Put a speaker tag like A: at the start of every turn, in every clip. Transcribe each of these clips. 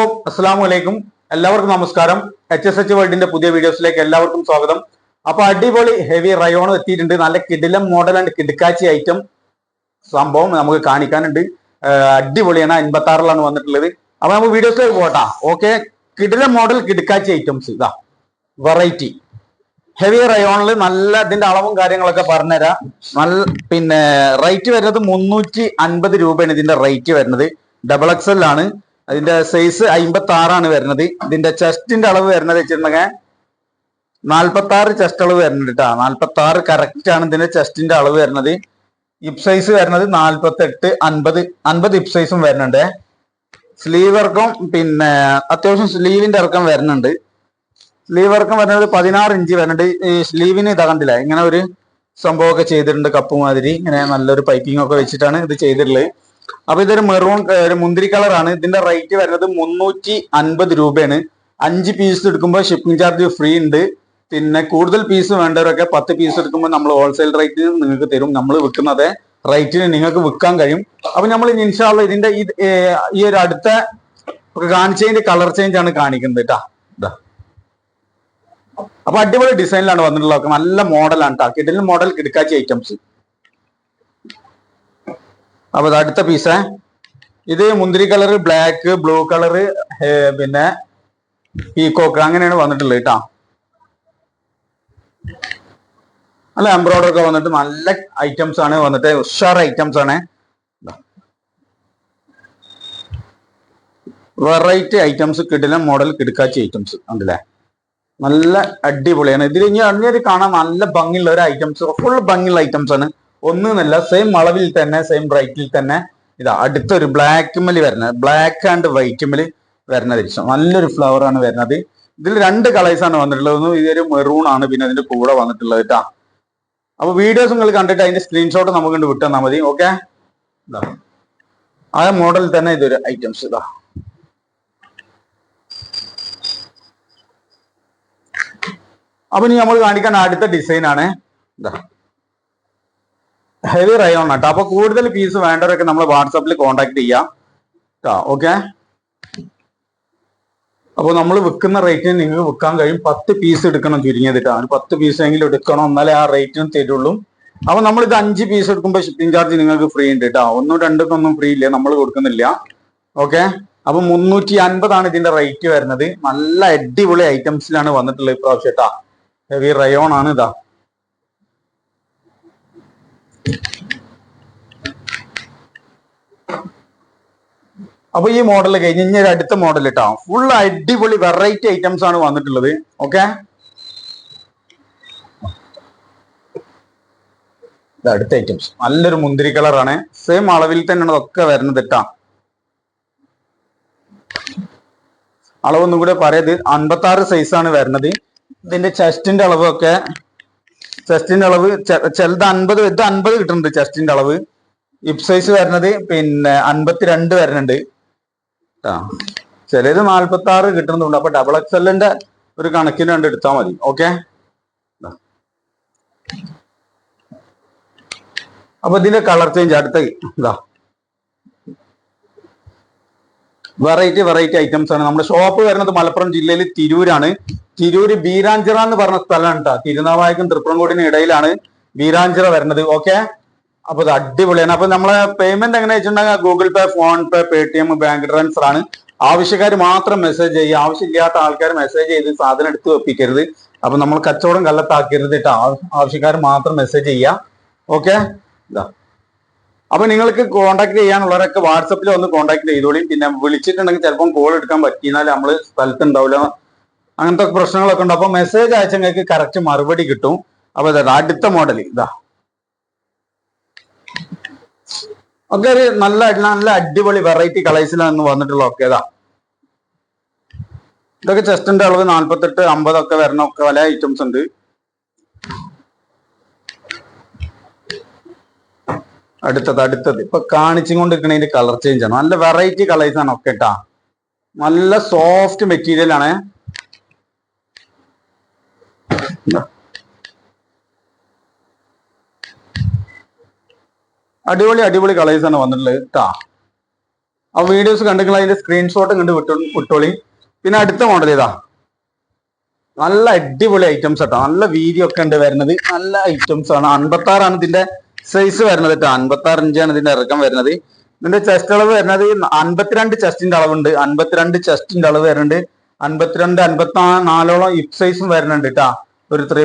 A: അസ്സാം വലൈക്കും എല്ലാവർക്കും നമസ്കാരം. എച്ച് എസ് എച്ച് വേൾഡിന്റെ പുതിയ വീഡിയോസിലേക്ക് എല്ലാവർക്കും സ്വാഗതം. അപ്പൊ അടിപൊളി ഹെവി റയോൺ എത്തിയിട്ടുണ്ട്. നല്ല കിടിലം മോഡൽ ആൻഡ് കിടുക്കാച്ചി ഐറ്റം സംഭവം നമുക്ക് കാണിക്കാനുണ്ട്. അടിപൊളിയാണ്. അൻപത്തി ആറിലാണ് വന്നിട്ടുള്ളത്. അപ്പൊ നമുക്ക് വീഡിയോസിലേക്ക് പോട്ടാ. ഓക്കെ കിടിലം മോഡൽ കിടുക്കാച്ചി ഐറ്റംസ് ഇതാ വെറൈറ്റി ഹെവി റയോണിൽ നല്ല ഇതിന്റെ അളവും കാര്യങ്ങളൊക്കെ പറഞ്ഞുതരാം. നല്ല പിന്നെ റേറ്റ് വരുന്നത് മുന്നൂറ്റി അൻപത് രൂപയാണ് ഇതിന്റെ റേറ്റ് വരുന്നത്. ഡബിൾ എക്സ് എൽ ആണ്. അതിന്റെ സൈസ് അമ്പത്തി ആറാണ് വരുന്നത്. ഇതിന്റെ ചെസ്റ്റിന്റെ അളവ് വരുന്നത് വെച്ചിട്ടുണ്ടെങ്കിൽ നാൽപ്പത്തി ആറ് ചെസ്റ്റ് അളവ് വരുന്നുണ്ട് കേട്ടോ നാൽപ്പത്തി ആറ് കറക്റ്റ് ആണ് ഇതിന്റെ ചെസ്റ്റിന്റെ അളവ് വരുന്നത്. ഇപ് സൈസ് വരുന്നത് നാൽപ്പത്തി എട്ട് അൻപത് അൻപത് ഇപ് സൈസും വരുന്നുണ്ട്. സ്ലീവ് ഇറക്കം പിന്നെ അത്യാവശ്യം സ്ലീവിന്റെ ഇറക്കം വരുന്നുണ്ട്. സ്ലീവ് ഇറക്കം വരുന്നത് പതിനാറ് ഇഞ്ച് വരുന്നുണ്ട്. ഈ സ്ലീവിന് ഇതാകണ്ടില്ല ഇങ്ങനെ ഒരു സംഭവമൊക്കെ ചെയ്തിട്ടുണ്ട് കപ്പ് മാതിരി. ഇങ്ങനെ നല്ലൊരു പൈപ്പിംഗ് ഒക്കെ വെച്ചിട്ടാണ് ഇത് ചെയ്തിട്ടുള്ളത്. അപ്പൊ ഇതൊരു മെറൂൺ മുന്തിരി കളറാണ് ഇതിന്റെ റേറ്റ് വരുന്നത് മുന്നൂറ്റി അൻപത് രൂപയാണ്. അഞ്ച് പീസ് എടുക്കുമ്പോൾ ഷിപ്പിംഗ് ചാർജ് ഫ്രീ ഉണ്ട്. പിന്നെ കൂടുതൽ പീസ് വേണ്ടവരൊക്കെ പത്ത് പീസ് എടുക്കുമ്പോൾ നമ്മൾ ഹോൾസെയിൽ റേറ്റിന് നിങ്ങൾക്ക് തരും. നമ്മൾ വിൽക്കുന്നത് റേറ്റിന് നിങ്ങൾക്ക് വിൽക്കാൻ കഴിയും. അപ്പൊ നമ്മൾ ഇൻഷാള്ള ഇതിന്റെ ഇത് ഈ ഒരു അടുത്ത കാണിച്ചതിന്റെ കളർ ചേഞ്ച് ആണ് കാണിക്കുന്നത് കേട്ടാ അപ്പൊ അടിപൊളി ഡിസൈനിലാണ് വന്നിട്ടുള്ളത്. നല്ല മോഡലാണ് കേട്ടോ കിഡിലും മോഡൽ കിടക്കാച്ചി ഐറ്റംസ്. അപ്പൊ അടുത്ത പീസ് ഇത് മുന്തിരി കളർ ബ്ലാക്ക് ബ്ലൂ കളർ പിന്നെ പീകോക്ക് അങ്ങനെയാണ് വന്നിട്ടുള്ളത് കേട്ടോ. നല്ല എംബ്രോയിഡറി ഒക്കെ വന്നിട്ട് നല്ല ഐറ്റംസ് ആണ് വന്നിട്ട് ഉഷാർ ഐറ്റംസ് ആണ്. വെറൈറ്റി ഐറ്റംസ് കിട്ടില്ല മോഡൽ കിടക്കാച്ചി ഐറ്റംസ് ഉണ്ടല്ലേ? നല്ല അടിപൊളിയാണ്. ഇതിൽ ഇനി അങ്ങനെ കാണാൻ നല്ല ഭംഗിയുള്ള ഒരു ഐറ്റംസ് ഫുൾ ഭംഗിയുള്ള ഐറ്റംസ് ആണ്. ഒന്നുമില്ല സെയിം അളവിൽ തന്നെ സെയിം ബ്രൈറ്റിൽ തന്നെ ഇതാ അടുത്തൊരു ബ്ലാക്ക് മൽ വരുന്നത്. ബ്ലാക്ക് ആൻഡ് വൈറ്റ് മൽ വരുന്ന ദൃശ്യം നല്ലൊരു ഫ്ലവർ ആണ് വരുന്നത്. ഇതിൽ രണ്ട് കളേഴ്സ് ആണ് വന്നിട്ടുള്ളത്. ഒന്ന് ഇതൊരു മെറൂൺ ആണ്. പിന്നെ അതിന്റെ കൂടെ വന്നിട്ടുള്ളത് കേട്ടാ അപ്പൊ വീഡിയോസ് നിങ്ങൾ കണ്ടിട്ട് അതിന്റെ സ്ക്രീൻഷോട്ട് നമുക്ക് കണ്ട് വിട്ടു തന്നാൽ മതി ഓക്കെ ആ മോഡൽ തന്നെ ഇതൊരു ഐറ്റംസ് ഇതാ. അപ്പൊ ഇനി നമ്മൾ കാണിക്കാൻ അടുത്ത ഡിസൈൻ ആണ്. ഇതാ. ഹെവി റയോൺ കേട്ടോ. അപ്പൊ കൂടുതൽ പീസ് വേണ്ടവരൊക്കെ നമ്മൾ വാട്സാപ്പിൽ കോണ്ടാക്ട് ചെയ്യാം. ഓക്കെ അപ്പോൾ നമ്മൾ വിൽക്കുന്ന റേറ്റിന് നിങ്ങൾക്ക് വിൽക്കാൻ കഴിയും. പത്ത് പീസ് എടുക്കണം ചുരുങ്ങിയത് കേട്ടോ ഒരു പത്ത് പീസ് എങ്കിലും എടുക്കണം. എന്നാലേ ആ റേറ്റിന് തരുള്ളൂ. അപ്പൊ നമ്മൾ ഇത് അഞ്ച് പീസ് എടുക്കുമ്പോൾ ഷിപ്പിംഗ് ചാർജ് നിങ്ങൾക്ക് ഫ്രീ ഉണ്ട് കേട്ടോ ഒന്നും രണ്ടും ഒന്നും ഫ്രീ ഇല്ല. നമ്മൾ കൊടുക്കുന്നില്ല. ഓക്കെ അപ്പൊ മുന്നൂറ്റി അൻപതാണ് ഇതിന്റെ റേറ്റ് വരുന്നത്. നല്ല അടിപൊളി ഐറ്റംസിലാണ് വന്നിട്ടുള്ളത് ഇപ്രാവശ്യം കേട്ടാ ഹെവി റയോൺ ആണ് ഇതാ. അപ്പൊ ഈ മോഡൽ കഴിഞ്ഞ് ഇനി ഒരു അടുത്ത മോഡൽ കേട്ടോ ഫുൾ അടിപൊളി വെറൈറ്റി ഐറ്റംസ് ആണ് വന്നിട്ടുള്ളത്. ഓക്കെ അടുത്ത ഐറ്റംസ് നല്ലൊരു മുന്തിരി കളറാണ് സെയിം അളവിൽ തന്നെയാണ് ഇതൊക്കെ വരുന്നത് ഇട്ടാ അളവൊന്നും കൂടെ പറയത് അൻപത്തി ആറ് സൈസ് ആണ് വരുന്നത്. ഇതിന്റെ ചെസ്റ്റിന്റെ അളവൊക്കെ ചെസ്റ്റിന്റെ അളവ് ചെലത് അൻപത് ഇത് അൻപത് കിട്ടുന്നുണ്ട് ചെസ്റ്റിന്റെ അളവ്. ഇപ് സൈസ് വരുന്നത് പിന്നെ അൻപത്തിരണ്ട് വരുന്നുണ്ട്. ആ ചിലത് നാൽപ്പത്തി ആറ് കിട്ടുന്നുണ്ട്. അപ്പൊ ഡബിൾ എക്സ് എല്ലിന്റെ ഒരു കണക്കിന് കണ്ട് എടുത്താൽ മതി. ഓക്കെ അപ്പൊ ഇതിന്റെ കളർ ചേഞ്ച് അടുത്ത ഇതാ വെറൈറ്റി വെറൈറ്റി ഐറ്റംസ് ആണ്. നമ്മുടെ ഷോപ്പ് വരുന്നത് മലപ്പുറം ജില്ലയിൽ തിരൂരാണ്. തിരൂര് ബീരാഞ്ചിറ എന്ന് പറഞ്ഞ സ്ഥലമാണ് കേട്ടോ തിരുനാവായക്കും തൃപ്രംകോടിനും ഇടയിലാണ് ബീരാഞ്ചിറ വരുന്നത്. ഓക്കെ അപ്പൊ ഇത് അടിപൊളിയാണ്. അപ്പൊ നമ്മളെ പേയ്മെന്റ് എങ്ങനെ വെച്ചിട്ടുണ്ടെങ്കിൽ Google Pay PhonePe Paytm bank transfer ആണ്. ആവശ്യക്കാർ മാത്രം മെസ്സേജ് ചെയ്യുക. ആവശ്യമില്ലാത്ത ആൾക്കാർ മെസ്സേജ് ചെയ്ത് സാധനം എടുത്ത് വെപ്പിക്കരുത്. അപ്പൊ നമ്മൾ കച്ചവടം കള്ളത്താക്കരുത് കേട്ടോ ആവശ്യക്കാർ മാത്രം മെസ്സേജ് ചെയ്യുക. ഓക്കെ ഇതാ. അപ്പൊ നിങ്ങൾക്ക് കോൺടാക്ട് ചെയ്യാനുള്ളവരൊക്കെ വാട്സപ്പിൽ ഒന്ന് കോൺടാക്ട് ചെയ്തോളീം. പിന്നെ വിളിച്ചിട്ടുണ്ടെങ്കിൽ ചിലപ്പം കോൾ എടുക്കാൻ പറ്റിയാൽ നമ്മൾ സ്ഥലത്ത് ഉണ്ടാവില്ല. അങ്ങനത്തെ പ്രശ്നങ്ങളൊക്കെ ഉണ്ട്. അപ്പൊ മെസ്സേജ് അയച്ച നിങ്ങൾക്ക് കറക്റ്റ് മറുപടി കിട്ടും. അപ്പൊ ഇതാ അടുത്ത മോഡൽ ഇതാ. ഒക്കെ ഒരു നല്ല നല്ല അടിപൊളി വെറൈറ്റി കളേഴ്സിലാണ് വന്നിട്ടുള്ള ഒക്കെ ഇതാ. ഇതൊക്കെ ചെസ്റ്റിന്റെ അളവ് നാല്പത്തെട്ട് അമ്പതൊക്കെ വരുന്ന ഒക്കെ പല ഐറ്റംസ് ഉണ്ട്. അടുത്തത് അടുത്തത്. ഇപ്പൊ കാണിച്ചും കൊണ്ടിരിക്കണതിന്റെ കളർ ചേഞ്ച് ആണ്. നല്ല വെറൈറ്റി കളേഴ്സ് ആണ് ഒക്കെ കേട്ടാ നല്ല സോഫ്റ്റ് മെറ്റീരിയൽ ആണ്. അടിപൊളി അടിപൊളി കളേഴ്സ് ആണ് വന്നിട്ടുള്ളത് കേട്ടാ ആ വീഡിയോസ് കണ്ടെങ്കിൽ അതിന്റെ സ്ക്രീൻഷോട്ട് കണ്ട് വിട്ടു വിട്ടോളി. പിന്നെ അടുത്ത മോഡൽ ഇതാ നല്ല അടിപൊളി ഐറ്റംസ് കേട്ടോ നല്ല വീതി ഒക്കെ ഉണ്ട് വരുന്നത്. നല്ല ഐറ്റംസ് ആണ്. അൻപത്തി ആറാണ് ഇതിന്റെ സൈസ് വരുന്നത് കേട്ടോ അൻപത്തി ആറ് ഇഞ്ചാണ് ഇതിന്റെ ഇറക്കം വരുന്നത്. ഇതിന്റെ ചെസ്റ്റ് അളവ് വരുന്നത് അൻപത്തിരണ്ട് ചെസ്റ്റിന്റെ അളവുണ്ട്. അൻപത്തിരണ്ട് ചെസ്റ്റിന്റെ അളവ് വരുന്നുണ്ട്. അൻപത്തിരണ്ട് അൻപത്തി നാലോളം ഇപ് സൈസും വരുന്നുണ്ട് കേട്ടാ ഒരു ത്രി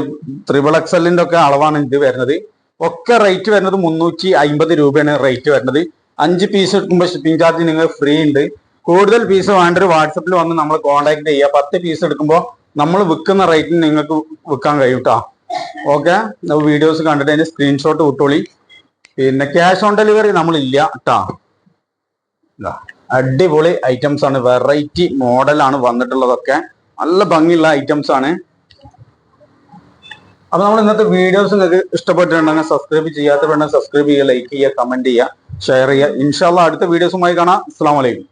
A: ത്രിബിൾ എക്സലിന്റെ ഒക്കെ അളവാണ് ഇത് വരുന്നത്. ഒക്കെ റേറ്റ് വരുന്നത് മുന്നൂറ്റി അമ്പത് രൂപയാണ് റേറ്റ് വരുന്നത്. അഞ്ച് പീസ് എടുക്കുമ്പോൾ ഷിപ്പിംഗ് ചാർജ് നിങ്ങൾ ഫ്രീ ഉണ്ട്. കൂടുതൽ പീസ് വേണ്ടൊരു വാട്സപ്പിൽ വന്ന് നമ്മൾ കോൺടാക്ട് ചെയ്യുക പത്ത് പീസ് എടുക്കുമ്പോൾ നമ്മൾ വിൽക്കുന്ന റേറ്റിന് നിങ്ങൾക്ക് വിൽക്കാൻ കഴിയും കേട്ടോ ഓക്കെ വീഡിയോസ് കണ്ടിട്ട് അതിന്റെ സ്ക്രീൻഷോട്ട് വിട്ടോളി. പിന്നെ ക്യാഷ് ഓൺ ഡെലിവറി നമ്മളില്ല കേട്ടോ കേട്ടാ അടിപൊളി ഐറ്റംസ് ആണ്. വെറൈറ്റി മോഡലാണ് വന്നിട്ടുള്ളതൊക്കെ. നല്ല ഭംഗിയുള്ള ഐറ്റംസ് ആണ്. അപ്പൊ നമ്മൾ ഇന്നത്തെ വീഡിയോസ് നിങ്ങൾക്ക് ഇഷ്ടപ്പെട്ടിട്ടുണ്ടെങ്കിൽ സബ്സ്ക്രൈബ് ചെയ്യാത്തവരുണ്ടെങ്കിൽ സബ്സ്ക്രൈബ് ചെയ്യുക ലൈക്ക് ചെയ്യുക കമന്റ് ചെയ്യുക ഷെയർ ചെയ്യുക. ഇൻഷാല്ല അടുത്ത വീഡിയോസുമായി കാണാം. അസ്സാം വലൈക്കും